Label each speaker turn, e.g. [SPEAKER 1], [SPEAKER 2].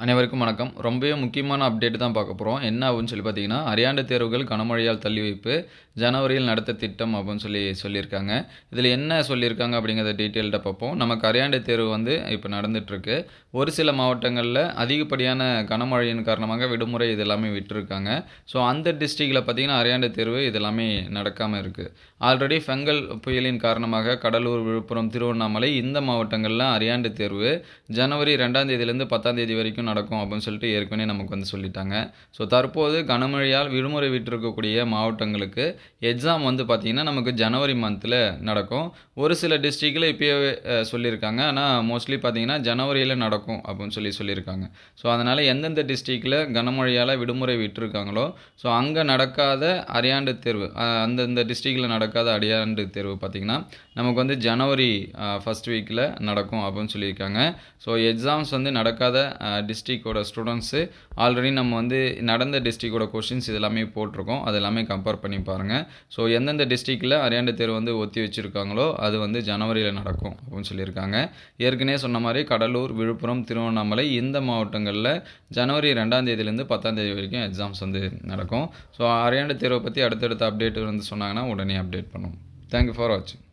[SPEAKER 1] அனைவருக்கும் வணக்கம். ரொம்பவே முக்கியமான அப்டேட் தான் பார்க்க போகிறோம் என்ன அப்படின்னு சொல்லி பார்த்தீங்கன்னா அரியாண்டு தேர்வுகள் கனமழையால் தள்ளி வைப்பு ஜனவரியில் நடத்த திட்டம் அப்படின்னு சொல்லி சொல்லியிருக்காங்க. இதில் என்ன சொல்லியிருக்காங்க அப்படிங்கிறத டீட்டெயில்டாக பார்ப்போம். நமக்கு அரியாண்டு தேர்வு வந்து இப்போ நடந்துகிட்ருக்கு ஒரு சில மாவட்டங்களில் அதிகப்படியான கனமழையின் காரணமாக விடுமுறை இது எல்லாமே விட்டுருக்காங்க. ஸோ அந்த டிஸ்ட்ரிக்டில் பார்த்தீங்கன்னா அரியாண்டு தேர்வு இது எல்லாமே நடக்காமல் இருக்குது ஆல்ரெடி ஃபெங்கல் புயலின் காரணமாக கடலூர் விழுப்புரம் திருவண்ணாமலை இந்த மாவட்டங்களில் அரியாண்டு தேர்வு ஜனவரி ரெண்டாம் தேதியிலேருந்து பத்தாம் தேதி வரைக்கும் நடக்கும் அப்படின்னு சொல்லிட்டு ஏற்கனவே நமக்கு வந்து சொல்லிட்டாங்க. ஸோ தற்போது கனமழையால் விடுமுறை விட்டிருக்கக்கூடிய மாவட்டங்களுக்கு எக்ஸாம் வந்து பார்த்திங்கன்னா நமக்கு ஜனவரி மந்தில் நடக்கும். ஒரு சில டிஸ்ட்ரிக்டில் இப்போயே சொல்லியிருக்காங்க. ஆனால் மோஸ்ட்லி பார்த்திங்கன்னா ஜனவரியில் நடக்கும் அப்படின்னு சொல்லி சொல்லியிருக்காங்க. ஸோ அதனால் எந்தெந்த டிஸ்ட்ரிக்டில் கனமழையால் விடுமுறை விட்டுருக்காங்களோ ஸோ அங்கே நடக்காத அரையாண்டு தேர்வு அந்தந்த டிஸ்ட்ரிக்டில் நடக்காத அரையாண்டு தேர்வு பார்த்திங்கன்னா நமக்கு வந்து ஜனவரி ஃபஸ்ட் வீக்கில் நடக்கும் அப்படின்னு சொல்லியிருக்காங்க. ஸோ எக்ஸாம்ஸ் வந்து நடக்காத டிஸ்ட்ரிக்டோட ஸ்டூடெண்ட்ஸு ஆல்ரெடி நம்ம வந்து நடந்த டிஸ்ட்ரிக்டோட கொஷின்ஸ் இது எல்லாமே போட்டிருக்கோம். அது எல்லாமே கம்பேர் பண்ணி பாருங்கள் ஸோ எந்தெந்த டிஸ்ட்ரிக்டில் அரியாண்டு தேர்வு வந்து ஒத்தி வச்சுருக்காங்களோ அது வந்து ஜனவரியில் நடக்கும் அப்படின்னு சொல்லியிருக்காங்க. ஏற்கனவே சொன்ன மாதிரி கடலூர் விழுப்புரம் திருவண்ணாமலை இந்த மாவட்டங்களில் ஜனவரி ரெண்டாம் தேதியிலேருந்து பத்தாம் தேதி வரைக்கும் எக்ஸாம்ஸ் வந்து நடக்கும். ஸோ அரியாண்டு தேர்வை பற்றி அடுத்தடுத்த அப்டேட் வந்து சொன்னாங்கன்னா உடனே அப்டேட் பண்ணும் தேங்க்யூ ஃபார் வாட்சிங்